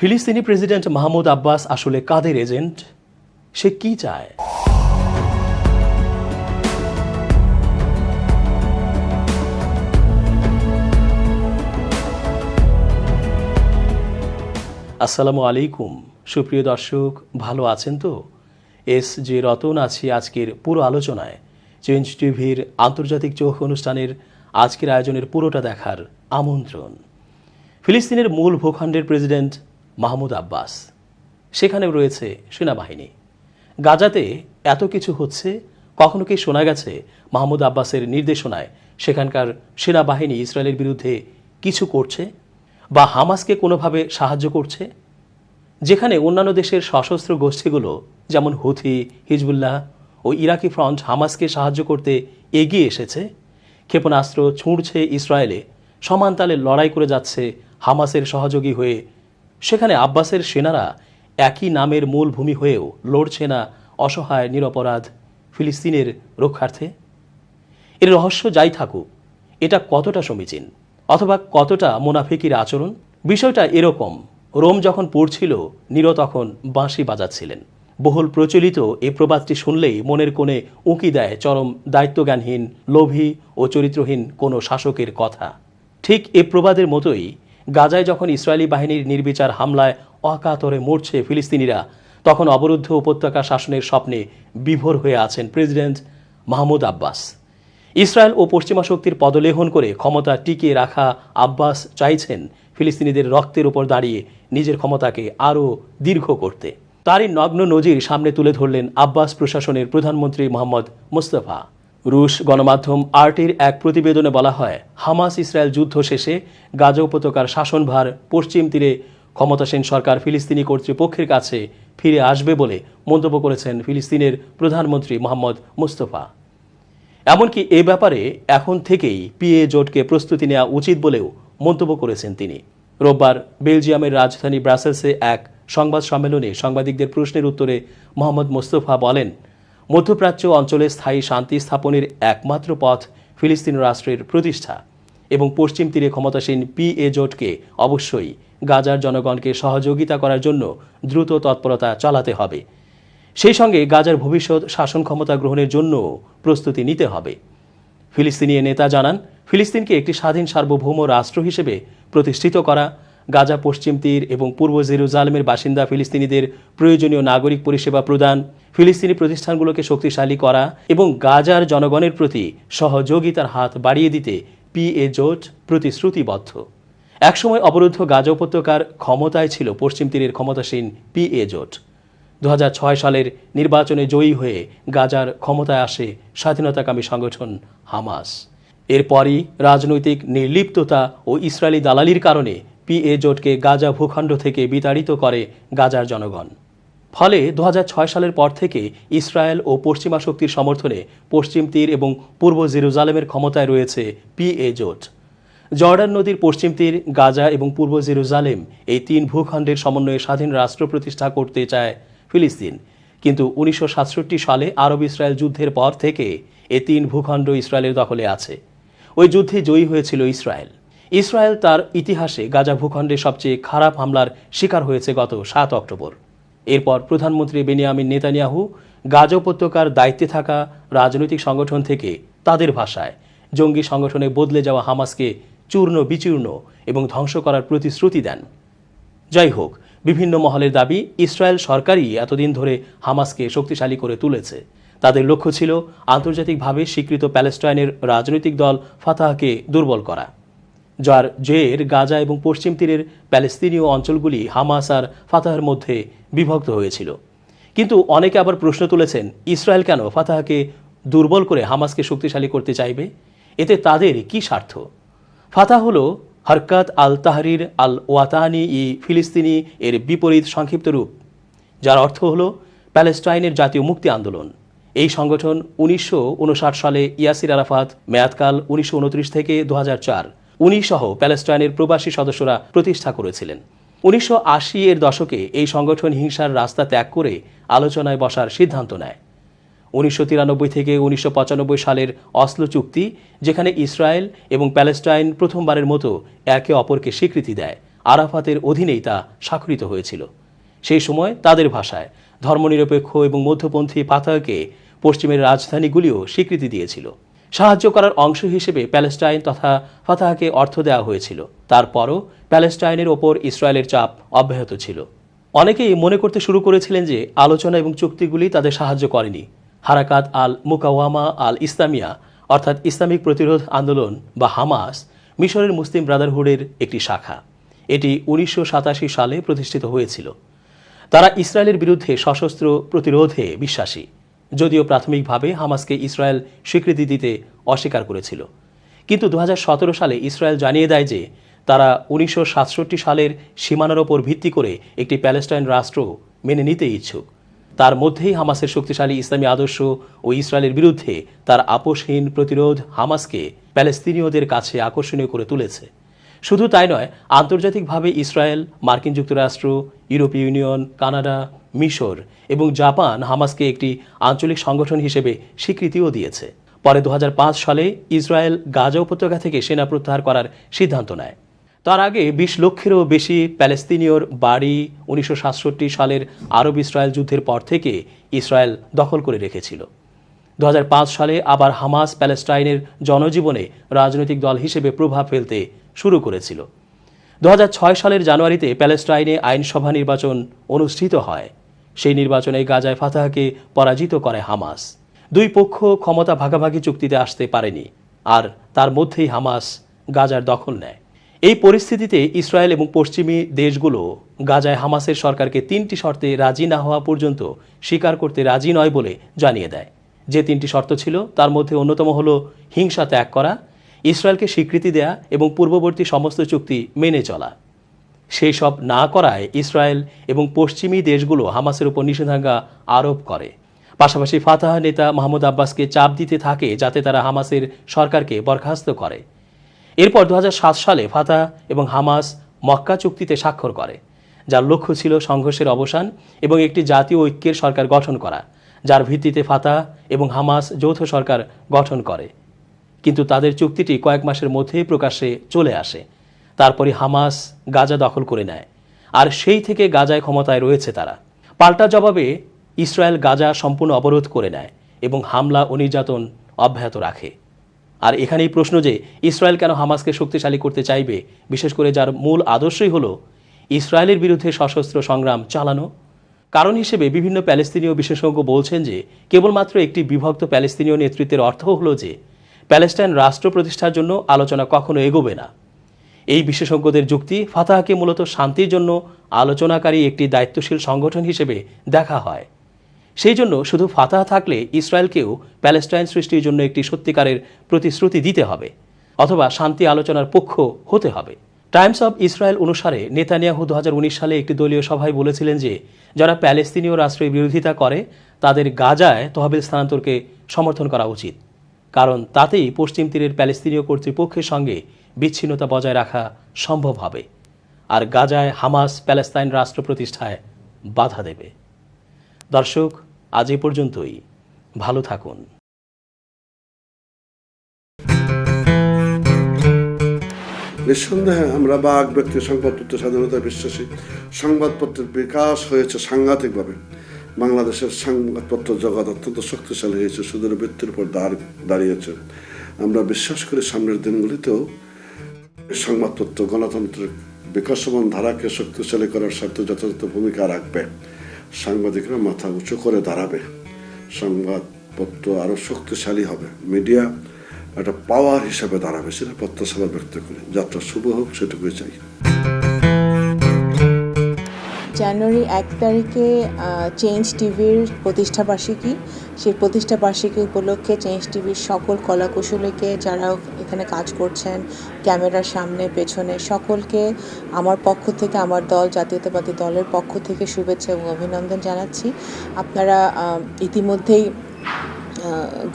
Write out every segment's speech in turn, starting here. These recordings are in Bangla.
ফিলিস্তিনি প্রেসিডেন্ট মাহমুদ আব্বাস আসলে কাদের এজেন্ট? সে কি চায়? আসসালামু আলাইকুম। সুপ্রিয় দর্শক, ভালো আছেন তো? এস যে রতন আছি আজকের পুরো আলোচনায়। চেঞ্জ টিভির আন্তর্জাতিক চোখ অনুষ্ঠানের আজকের আয়োজনের পুরোটা দেখার আমন্ত্রণ। ফিলিস্তিনের মূল ভূখণ্ডের প্রেসিডেন্ট মাহমুদ আব্বাস। সেখানেও রয়েছে সেনাবাহিনী। গাজাতে এত কিছু হচ্ছে, কখনো কি শোনা গেছে মাহমুদ আব্বাসের নির্দেশনায় সেখানকার সেনাবাহিনী ইসরায়েলের বিরুদ্ধে কিছু করছে বা হামাসকে কোনোভাবে সাহায্য করছে? যেখানে অন্যান্য দেশের সশস্ত্র গোষ্ঠীগুলো, যেমন হুথি, হিজবুল্লাহ ও ইরাকি ফ্রন্ট হামাসকে সাহায্য করতে এগিয়ে এসেছে, ক্ষেপণাস্ত্র ছুঁড়ছে ইসরায়েলে, সমান তালে লড়াই করে যাচ্ছে হামাসের সহযোগী হয়ে সেখানে আব্বাসের সেনারা একই নামের মূল ভূমি হয়েও লড়ছে না অসহায়, নিরপরাধ ফিলিস্তিনের রক্ষার্থে। এর রহস্য যাই থাকুক, এটা কতটা সমীচীন অথবা কতটা মোনাফিকির আচরণ? বিষয়টা এরকম, রোম যখন পড়ছিল, নীর তখন বাঁশি বাজাচ্ছিলেন। বহুল প্রচলিত এ প্রবাদটি শুনলেই মনের কোণে উঁকি দেয় চরম দায়িত্বজ্ঞানহীন, লোভী ও চরিত্রহীন কোনো শাসকের কথা। ঠিক এ প্রবাদের মতোই গাজায় যখন ইসরায়েলি বাহিনীর নির্বিচার হামলায় অকাতরে মরছে ফিলিস্তিনিরা, তখন অবরুদ্ধ উপত্যকা শাসনের স্বপ্নে বিভোর হয়ে আছেন প্রেসিডেন্ট মাহমুদ আব্বাস। ইসরায়েল ও পশ্চিমা শক্তির পদলেহন করে ক্ষমতা টিকিয়ে রাখা আব্বাস চাইছেন ফিলিস্তিনিদের রক্তের উপর দাঁড়িয়ে নিজের ক্ষমতাকে আরও দীর্ঘ করতে। তারই নগ্ন নজির সামনে তুলে ধরলেন আব্বাস প্রশাসনের প্রধানমন্ত্রী মোহাম্মদ মুস্তফা। রুশ গণমাধ্যম আরটির এক প্রতিবেদনে বলা হয়, হামাস ইসরায়েল যুদ্ধ শেষে গাজা উপত্যকার শাসনভার পশ্চিম তীরে ক্ষমতাসীন সরকার ফিলিস্তিনি কর্তৃপক্ষের কাছে ফিরে আসবে বলে মন্তব্য করেছেন ফিলিস্তিনের প্রধানমন্ত্রী মোহাম্মদ মুস্তফা। এমনকি এ ব্যাপারে এখন থেকেই পিএ জোটকে প্রস্তুতি নেওয়া উচিত বলেও মন্তব্য করেছেন তিনি। রোববার বেলজিয়ামের রাজধানী ব্রাসেলসে এক সংবাদ সম্মেলনে সাংবাদিকদের প্রশ্নের উত্তরে মোহাম্মদ মোস্তফা বলেন মধ্যপ্রাচ্য অঞ্চলে স্থায়ী শান্তি স্থাপনের একমাত্র পথ ফিলিস্তিন রাষ্ট্রের প্রতিষ্ঠা এবং পশ্চিম তীরে ক্ষমতাসীন পিএ জোটকে অবশ্যই গাজার জনগণকে সহযোগিতা করার জন্য দ্রুত তৎপরতা চালাতে হবে। সেই সঙ্গে গাজার ভবিষ্যৎ শাসন ক্ষমতা গ্রহণের জন্য প্রস্তুতি নিতে হবে। ফিলিস্তিনি নেতা জানান, ফিলিস্তিনকে একটি স্বাধীন সার্বভৌম রাষ্ট্র হিসেবে প্রতিষ্ঠিত করা গাজা পশ্চিম তীর এবং পূর্ব জেরুজালেমের বাসিন্দা ফিলিস্তিনিদের প্রয়োজনীয় নাগরিক পরিষেবা প্রদান, ফিলিস্তিনি প্রতিষ্ঠানগুলোকে শক্তিশালী করা এবং গাজার জনগণের প্রতি সহযোগিতার হাত বাড়িয়ে দিতে পিএ জোট প্রতিশ্রুতিবদ্ধ। একসময় অবরুদ্ধ গাজা উপত্যকার ক্ষমতায় ছিল পশ্চিম তীরের ক্ষমতাসীন পিএ জোট। দু হাজার ছয় সালের নির্বাচনে জয়ী হয়ে গাজার ক্ষমতায় আসে স্বাধীনতাকামী সংগঠন হামাস। এরপরই রাজনৈতিক নির্লিপ্ততা ও ইসরায়েলি দালালির কারণে পিএ জোটকে গাজা ভূখণ্ড থেকে বিতাড়িত করে গাজার জনগণ। ফলে দু হাজার ছয় সালের পর থেকে ইসরায়েল ও পশ্চিমা শক্তির সমর্থনে পশ্চিম তীর এবং পূর্ব জেরুজালেমের ক্ষমতায় রয়েছে পিএ জোট। জর্ডান নদীর পশ্চিম তীর, গাজা এবং পূর্ব জেরুজালেম এই তিন ভূখণ্ডের সমন্বয়ে স্বাধীন রাষ্ট্র প্রতিষ্ঠা করতে চায় ফিলিস্তিন। কিন্তু উনিশশো সাতষট্টি সালে আরব ইসরায়েল যুদ্ধের পর থেকে এ তিন ভূখণ্ড ইসরায়েলের দখলে আছে। ওই যুদ্ধে জয়ী হয়েছিল ইসরায়েল। ইসরায়েল তার ইতিহাসে গাজা ভূখণ্ডে সবচেয়ে খারাপ হামলার শিকার হয়েছে গত সাত অক্টোবর। এরপর প্রধানমন্ত্রী বেনিয়ামিন নেতানিয়াহু গাজা উপত্যকার দায়িত্বে থাকা রাজনৈতিক সংগঠন থেকে তাদের ভাষায় জঙ্গি সংগঠনে বদলে যাওয়া হামাসকে চূর্ণ বিচূর্ণ এবং ধ্বংস করার প্রতিশ্রুতি দেন। যাই হোক, বিভিন্ন মহলের দাবি ইসরায়েল সরকারই এতদিন ধরে হামাসকে শক্তিশালী করে তুলেছে। তাদের লক্ষ্য ছিল আন্তর্জাতিকভাবে স্বীকৃত প্যালেস্টাইনের রাজনৈতিক দল ফাতাহকে দুর্বল করা। যার জের গাজা এবং পশ্চিম তীরের প্যালেস্তিনীয় অঞ্চলগুলি হামাস আর ফাতাহের মধ্যে বিভক্ত হয়েছিল। কিন্তু অনেকে আবার প্রশ্ন তুলেছেন, ইসরায়েল কেন ফাতাহকে দুর্বল করে হামাসকে শক্তিশালী করতে চাইবে? এতে তাদের কি স্বার্থ? ফাতাহ হল হরকাত আল তাহরির আল ওয়াতানি ই ফিলিস্তিনি এর বিপরীত সংক্ষিপ্ত রূপ, যার অর্থ হল প্যালেস্টাইনের জাতীয় মুক্তি আন্দোলন। এই সংগঠন উনিশশো উনষাট সালে ইয়াসির আরাফাত মেয়াদকাল উনিশশো উনত্রিশ থেকে দু হাজার চার। উনি সহ প্যালেস্টাইনের প্রবাসী সদস্যরা প্রতিষ্ঠা করেছিলেন। উনিশশো আশি এর দশকে এই সংগঠন হিংসার রাস্তা ত্যাগ করে আলোচনায় বসার সিদ্ধান্ত নেয়। উনিশশো তিরানব্বই থেকে উনিশশো পঁচানব্বই সালের অসলো চুক্তি, যেখানে ইসরায়েল এবং প্যালেস্টাইন প্রথমবারের মতো একে অপরকে স্বীকৃতি দেয়, আরাফাতের অধীনেই তা স্বাক্ষরিত হয়েছিল। সেই সময় তাদের ভাষায় ধর্মনিরপেক্ষ এবং মধ্যপন্থী পাতাকে পশ্চিমের রাজধানীগুলিও স্বীকৃতি দিয়েছিল। সাহায্য করার অংশ হিসেবে প্যালেস্টাইন তথা ফাতাহকে অর্থ দেওয়া হয়েছিল। তারপরও প্যালেস্টাইনের ওপর ইসরায়েলের চাপ অব্যাহত ছিল। অনেকেই মনে করতে শুরু করেছিলেন যে আলোচনা এবং চুক্তিগুলি তাদের সাহায্য করেনি। হারাকাত আল মুকাওয়ামা আল ইসলামিয়া অর্থাৎ ইসলামিক প্রতিরোধ আন্দোলন বা হামাস, মিশরের মুসলিম ব্রাদারহুডের একটি শাখা। এটি উনিশশো সাতাশি সালে প্রতিষ্ঠিত হয়েছিল। তারা ইসরায়েলের বিরুদ্ধে সশস্ত্র প্রতিরোধে বিশ্বাসী। যদিও প্রাথমিকভাবে হামাসকে ইসরায়েল স্বীকৃতি দিতে অস্বীকার করেছিল। কিন্তু দু হাজার সতেরো সালে ইসরায়েল জানিয়ে দেয় যে, তারা উনিশশো সাতষট্টি সালের সীমানার ওপর ভিত্তি করে একটি প্যালেস্টাইন রাষ্ট্র মেনে নিতে ইচ্ছুক। তার মধ্যেই হামাসের শক্তিশালী ইসলামী আদর্শ ও ইসরায়েলের বিরুদ্ধে তার আপোষহীন প্রতিরোধ হামাসকে প্যালেস্তিনীয়দের কাছে আকর্ষণীয় করে তুলেছে। শুধু তাই নয়, আন্তর্জাতিকভাবে ইসরায়েল, মার্কিন যুক্তরাষ্ট্র, ইউরোপীয় ইউনিয়ন, কানাডা মিশর এবং জাপান হামাসকে একটি আঞ্চলিক সংগঠন হিসেবে স্বীকৃতিও দিয়েছে। পরে দু হাজার পাঁচ সালে ইসরায়েল গাজা উপত্যকা থেকে সেনা প্রত্যাহার করার সিদ্ধান্ত নেয়। তার আগে বিশ লক্ষেরও বেশি প্যালেস্তিনীয়র বাড়ি উনিশশো সাতষট্টি সালের আরব ইসরায়েল যুদ্ধের পর থেকে ইসরায়েল দখল করে রেখেছিল। দু হাজার পাঁচ সালে আবার হামাস প্যালেস্টাইনের জনজীবনে রাজনৈতিক দল হিসেবে প্রভাব ফেলতে শুরু করেছিল। দু হাজার ছয় সালের জানুয়ারিতে প্যালেস্টাইনে আইনসভা নির্বাচন অনুষ্ঠিত হয়। সেই নির্বাচনে গাজায় ফাতাহকে পরাজিত করে হামাস। দুই পক্ষ ক্ষমতা ভাগাভাগি চুক্তিতে আসতে পারেনি, আর তার মধ্যেই হামাস গাজার দখল নেয়। এই পরিস্থিতিতে ইসরায়েল এবং পশ্চিমী দেশগুলো গাজায় হামাসের সরকারকে তিনটি শর্তে রাজি না হওয়া পর্যন্ত স্বীকার করতে রাজি নয় বলে জানিয়ে দেয়। যে তিনটি শর্ত ছিল, তার মধ্যে অন্যতম হলো হিংসা ত্যাগ করা, ইসরায়েলকে স্বীকৃতি দেয়া এবং পূর্ববর্তী সমস্ত চুক্তি মেনে চলা। সেই সব না করায় ইসরায়েল এবং পশ্চিমী দেশগুলো হামাসের উপর নিষেধাজ্ঞা আরোপ করে। পাশাপাশি ফাতাহ নেতা মাহমুদ আব্বাসকে চাপ দিতে থাকে যাতে তারা হামাসের সরকারকে বরখাস্ত করে। এরপর দু হাজার সাত সালে ফাতাহ এবং হামাস মক্কা চুক্তিতে স্বাক্ষর করে, যার লক্ষ্য ছিল সংঘর্ষের অবসান এবং একটি জাতীয় ঐক্যের সরকার গঠন করা, যার ভিত্তিতে ফাতাহ এবং হামাস যৌথ সরকার গঠন করে। কিন্তু তাদের চুক্তিটি কয়েক মাসের মধ্যেই প্রকাশ্যে চলে আসে। তারপরে হামাস গাজা দখল করে নেয়। আর সেই থেকে গাজায় ক্ষমতায় রয়েছে তারা। পাল্টা জবাবে ইসরায়েল গাজা সম্পূর্ণ অবরোধ করে নেয় এবং হামলা ও নির্যাতন অব্যাহত রাখে। আর এখানেই প্রশ্ন যে, ইসরায়েল কেন হামাসকে শক্তিশালী করতে চাইবে? বিশেষ করে যার মূল আদর্শই হলো ইসরায়েলের বিরুদ্ধে সশস্ত্র সংগ্রাম চালানো। কারণ হিসেবে বিভিন্ন প্যালেস্তিনীয় বিশেষজ্ঞ বলছেন যে, কেবলমাত্র একটি বিভক্ত প্যালেস্তিনীয় নেতৃত্বের অর্থ হলো যে, প্যালেস্টাইন রাষ্ট্র প্রতিষ্ঠার জন্য আলোচনা কখনো এগোবে না। এই বিশেষজ্ঞদের যুক্তি ফাতাহকে মূলত শান্তির জন্য আলোচনাকারী একটি দায়িত্বশীল সংগঠন হিসেবে দেখা হয়। সেই জন্য শুধু ফাতাহ থাকলে ইসরায়েলকেও প্যালেস্টাইন সৃষ্টির জন্য একটি সত্যিকারের প্রতিশ্রুতি দিতে হবে, অথবা শান্তি আলোচনার পক্ষ হতে হবে। টাইমস অব ইসরায়েল অনুসারে নেতানিয়াহু দু হাজার উনিশ সালে একটি দলীয় সভায় বলেছিলেন যে, যারা প্যালেস্তিনীয় রাষ্ট্রের বিরোধিতা করে, তাদের গাজায় তহবিল স্থানান্তরকে সমর্থন করা উচিত। কারণ তাতেই পশ্চিম তীরের প্যালেস্তিনীয় কর্তৃপক্ষের সঙ্গে বিচ্ছিন্নতা বজায় রাখা সম্ভব হবে। আর গাজায় হামাস প্যালেস্তাইন রাষ্ট্র প্রতিষ্ঠায় বাধা দেবে। দর্শক, আজ এ পর্যন্তই। ভালো থাকুন। নিঃসন্দেহে আমরা বাঘ ব্যক্তি সংবাদপত্র স্বাধীনতায় বিশ্বাসী। সংবাদপত্রের বিকাশ হয়েছে সাংঘাতিকভাবে। বাংলাদেশের সংবাদপত্র জগৎ অত্যন্ত শক্তিশালী হয়েছে, সুদের বৃত্তির উপর দাঁড়, দাঁড়িয়েছে। আমরা বিশ্বাস করি সামনের দিনগুলিতেও সংবাদপত্র, গণতন্ত্রের বিকাশমান ধারাকে শক্তিশালী করার স্বার্থে যথাযথ ভূমিকা রাখবে। সাংবাদিকরা মাথা উঁচু করে দাঁড়াবে। সংবাদপত্র আরও শক্তিশালী হবে। মিডিয়া একটা পাওয়ার হিসাবে দাঁড়াবে, সেটা প্রত্যাশা ব্যক্ত করে। যাত্রা শুভ হোক, সেটুকুই চাই। জানুয়ারি এক তারিখে চেঞ্জ টিভির প্রতিষ্ঠাবার্ষিকী সেই প্রতিষ্ঠাবার্ষিকী উপলক্ষে চেঞ্জ টিভির সকল কলাকুশলীকে যারা এখানে কাজ করছেন, ক্যামেরার সামনে, পেছনে, সকলকে আমার পক্ষ থেকে, আমার দল, জাতীয়তাবাদী দলের পক্ষ থেকে শুভেচ্ছা এবং অভিনন্দন জানাচ্ছি। আপনারা ইতিমধ্যেই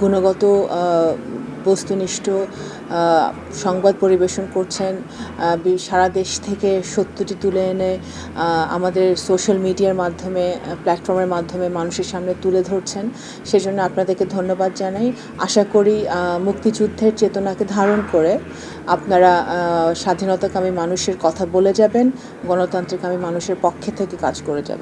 গুণগত বস্তুনিষ্ঠ সংবাদ পরিবেশন করছেন সারা দেশ থেকে সত্যটি তুলে এনে আমাদের সোশ্যাল মিডিয়ার মাধ্যমে প্ল্যাটফর্মের মাধ্যমে মানুষের সামনে তুলে ধরছেন। সেজন্য আপনাদেরকে ধন্যবাদ জানাই। আশা করি মুক্তিযুদ্ধের চেতনাকে ধারণ করে আপনারা স্বাধীনতাকামী মানুষের কথা বলে যাবেন গণতান্ত্রিকামী মানুষের পক্ষে থেকে কাজ করে যাবেন।